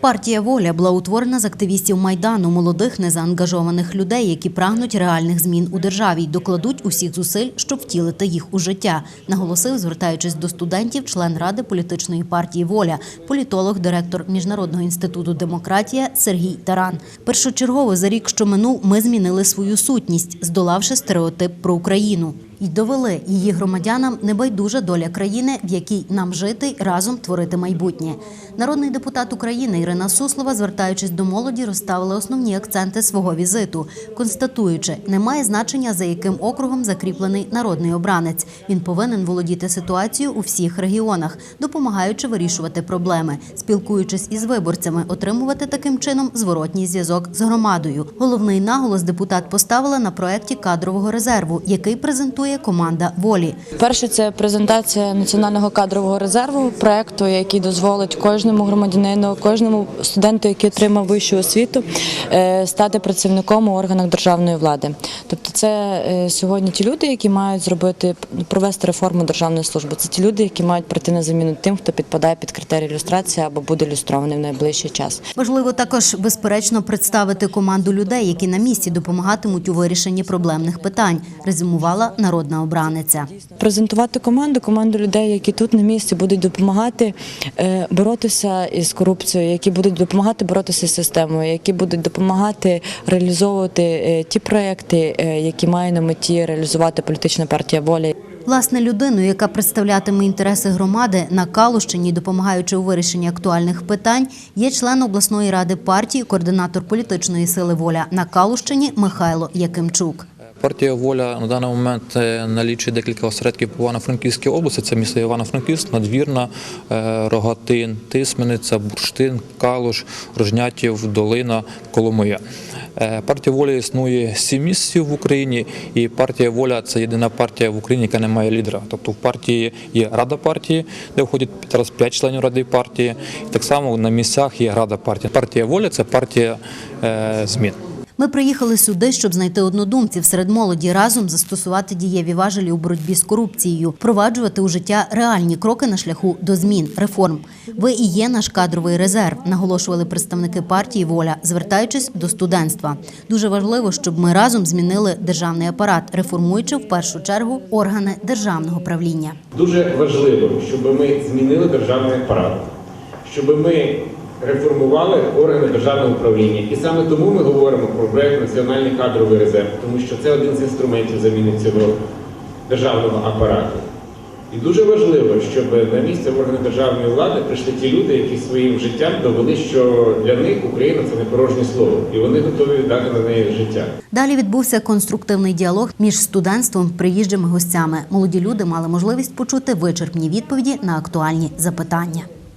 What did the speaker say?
Партія Воля була утворена з активістів майдану, молодих незаангажованих людей, які прагнуть реальних змін у державі й докладуть усіх зусиль, щоб втілити їх у життя. Наголосив, звертаючись до студентів, член ради політичної партії Воля, політолог, директор міжнародного інституту демократія Сергій Таран. Першочергово за рік, що минув, ми змінили свою сутність, здолавши стереотип про Україну. І довели її громадянам небайдужа доля країни, в якій нам жити разом творити майбутнє. Народний депутат України Ірина Суслова, звертаючись до молоді, розставила основні акценти свого візиту, констатуючи, немає значення за яким округом закріплений народний обранець. Він повинен володіти ситуацією у всіх регіонах, допомагаючи вирішувати проблеми, спілкуючись із виборцями, отримувати таким чином зворотній зв'язок з громадою. Головний наголос депутат поставила на проекті кадрового резерву, який презентує команда волі. Перше це презентація національного кадрового резерву проекту, який дозволить кожному громадянину, кожному студенту, який отримав вищу освіту, е, стати працівником у органах державної влади. Тобто, це е, сьогодні ті люди, які мають зробити провести реформу державної служби. Це ті люди, які мають прийти на заміну тим, хто підпадає під критерії ілюстрації або буде ілюстрований в найближчий час. Важливо також безперечно представити команду людей, які на місці допомагатимуть у вирішенні проблемних питань. Резюмувала народна обраниця. презентувати команду, команду людей, які тут на місці будуть допомагати е, боротися із корупцією, які будуть допомагати боротися з системою, які будуть допомагати реалізовувати е, ті проекти, е, які має на меті реалізувати політична партія волі. Власне, людину, яка представлятиме інтереси громади на Калущині, допомагаючи у вирішенні актуальних питань, є член обласної ради партії, координатор політичної сили воля на Калущині Михайло Якимчук. Партія Воля на даний момент е, налічує декілька осередків по Івано-Франківській області. Це місто Івано-Франківськ, Надвірна, е, Рогатин, Тисмениця, Бурштин, Калуш, Рожнятів, Долина, Коломия. Е, Партія Воля існує сім місяців в Україні, і партія Воля це єдина партія в Україні, яка не має лідера. Тобто в партії є рада партії, де входять зараз п'ять членів ради партії. Так само на місцях є рада партії. Партія Воля це партія змін. Ми приїхали сюди, щоб знайти однодумців серед молоді разом застосувати дієві важелі у боротьбі з корупцією, впроваджувати у життя реальні кроки на шляху до змін, реформ. Ви і є наш кадровий резерв, наголошували представники партії Воля, звертаючись до студентства. Дуже важливо, щоб ми разом змінили державний апарат, реформуючи в першу чергу органи державного правління. Дуже важливо, щоб ми змінили державний апарат, щоб ми реформували органи державного управління. І саме тому ми говоримо про проект Національний кадровий резерв, тому що це один з інструментів заміни цього державного апарату. І дуже важливо, щоб на місце в органи державної влади прийшли ті люди, які своїм життям довели, що для них Україна це не порожнє слово, і вони готові віддати на неї життя. Далі відбувся конструктивний діалог між студентством приїжджими гостями. Молоді люди мали можливість почути вичерпні відповіді на актуальні запитання.